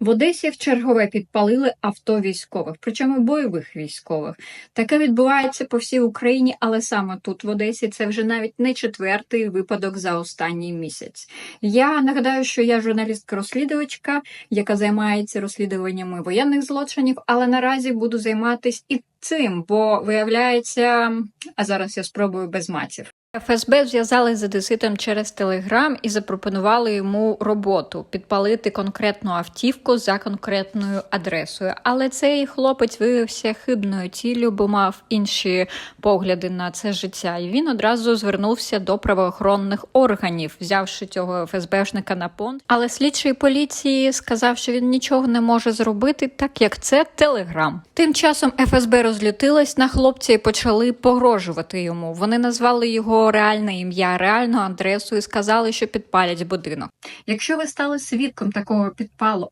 В Одесі в чергове підпалили авто військових, причому бойових військових. Таке відбувається по всій Україні, але саме тут, в Одесі, це вже навіть не четвертий випадок за останній місяць. Я нагадаю, що я журналістка-розслідувачка, яка займається розслідуваннями воєнних злочинів, але наразі буду займатися і цим, бо виявляється, а зараз я спробую без матів. ФСБ зв'язали з одеситом через Телеграм і запропонували йому роботу підпалити конкретну автівку за конкретною адресою. Але цей хлопець виявився хибною ціллю, бо мав інші погляди на це життя. І він одразу звернувся до правоохоронних органів, взявши цього ФСБшника на понт. Але слідчий поліції сказав, що він нічого не може зробити, так як це Телеграм. Тим часом ФСБ розлютилась на хлопця і почали погрожувати йому. Вони назвали його реальне ім'я, реальну адресу і сказали, що підпалять будинок. Якщо ви стали свідком такого підпалу